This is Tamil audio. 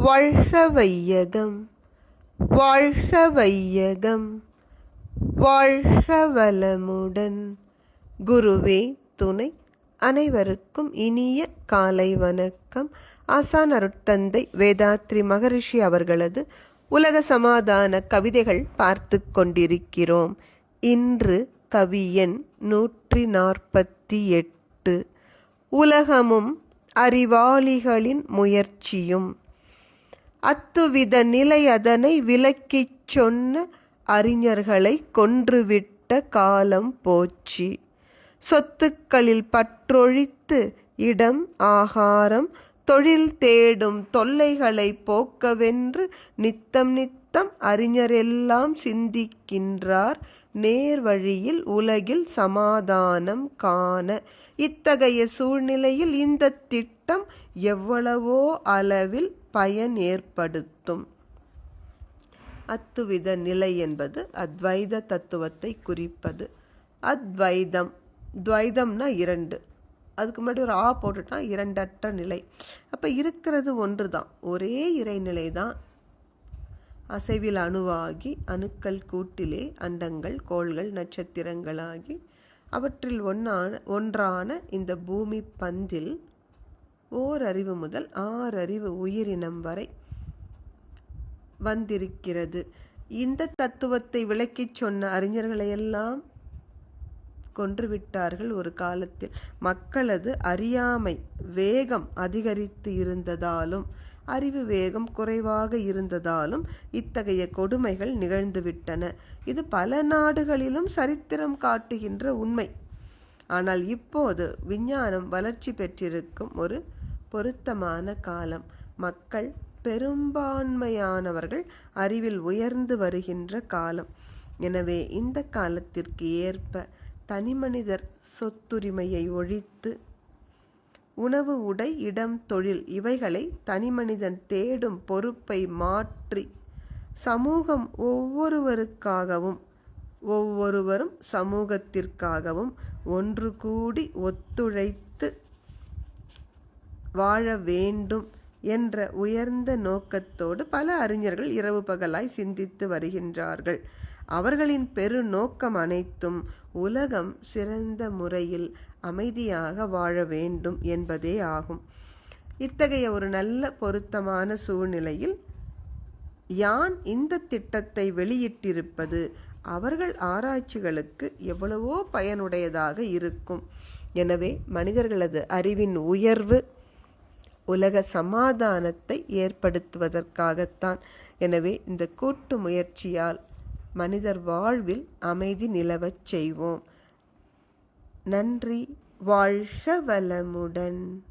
வாழ்க வையகம் வாழ்க வையகம் வாழ்க வளமுடன் குருவே துணை அனைவருக்கும் இனிய காலை வணக்கம். ஆசான் அருட்தந்தை வேதாத்ரி மகரிஷி அவர்களது உலக சமாதான கவிதைகள் பார்த்து கொண்டிருக்கிறோம். இன்று கவியன் நூற்றி நாற்பத்தி எட்டு. உலகமும் அறிவாளிகளின் முயற்சியும். அத்துவித நிலை அதனை விலக்கிச் சொன்ன அறிஞர்களை கொன்றுவிட்ட காலம் போச்சு. சொத்துக்களில் பற்றொழித்து இடம் ஆகாரம் தொழில் தேடும் தொல்லைகளை போக்கவென்று நித்தம் நித்தம் அறிஞரெல்லாம் சிந்திக்கின்றார். நேர்வழியில் உலகில் சமாதானம் காண இத்தகைய சூழ்நிலையில் இந்த திட்டம் எவ்வளவோ அளவில் பயன் ஏற்படுத்தும் அத்துவித நிலை என்பது அத்வைத தத்துவத்தை குறிப்பது. அத்வைதம் துவைதம்னா இரண்டு. அதுக்கு முன்னாடி ஒரு ஆ போட்டுட்டா இரண்டற்ற நிலை. அப்போ இருக்கிறது ஒன்று தான் ஒரே இறைநிலை தான் அசைவில் அணுவாகி அணுக்கள் கூட்டிலே அண்டங்கள் கோள்கள் நட்சத்திரங்களாகி அவற்றில் ஒன்றான ஒன்றான இந்த பூமி பந்தில் ஓர் அறிவு முதல் ஆறறிவு உயிரினம் வரை வந்திருக்கிறது. இந்த தத்துவத்தை விளக்கிச் சொன்ன அறிஞர்களையெல்லாம் கொன்றுவிட்டார்கள் ஒரு காலத்தில். மக்களது அறியாமை வேகம் அதிகரித்து இருந்ததாலும் அறிவு வேகம் குறைவாக இருந்ததாலும் இத்தகைய கொடுமைகள் நிகழ்ந்துவிட்டன. இது பல நாடுகளிலும் சரித்திரம் காட்டுகின்ற உண்மை. ஆனால் இப்போது விஞ்ஞானம் வளர்ச்சி பெற்றிருக்கும் ஒரு பொருத்தமான காலம். மக்கள் பெரும்பான்மையானவர்கள் அறிவில் உயர்ந்து வருகின்ற காலம். எனவே இந்த காலத்திற்கு ஏற்ப தனிமனிதர் சொத்துரிமையை ஒழித்து உணவு உடை இடம் தொழில் இவைகளை தனிமனிதன் தேடும் பொறுப்பை மாற்றி சமூகம் ஒவ்வொருவருக்காகவும் ஒவ்வொருவரும் சமூகத்திற்காகவும் ஒன்று கூடி ஒத்துழைத்து வாழ வேண்டும் என்ற உயர்ந்த நோக்கத்தோடு பல அறிஞர்கள் இரவு பகலாய் சிந்தித்து வருகின்றார்கள். அவர்களின் பெரு நோக்கம் அனைத்தும் உலகம் சிறந்த முறையில் அமைதியாக வாழ வேண்டும் என்பதே ஆகும். இத்தகைய ஒரு நல்ல பொருத்தமான சூழ்நிலையில் யான் இந்த திட்டத்தை வெளியிட்டிருப்பது அவர்கள் ஆராய்ச்சிகளுக்கு எவ்வளவோ பயனுடையதாக இருக்கும். எனவே மனிதர்களது அறிவின் உயர்வு உலக சமாதானத்தை ஏற்படுத்துவதற்காகத்தான். எனவே இந்த கூட்டு முயற்சியால் மனிதர் வாழ்வில் அமைதி நிலவச் செய்வோம். நன்றி. வாழ்க வளமுடன்.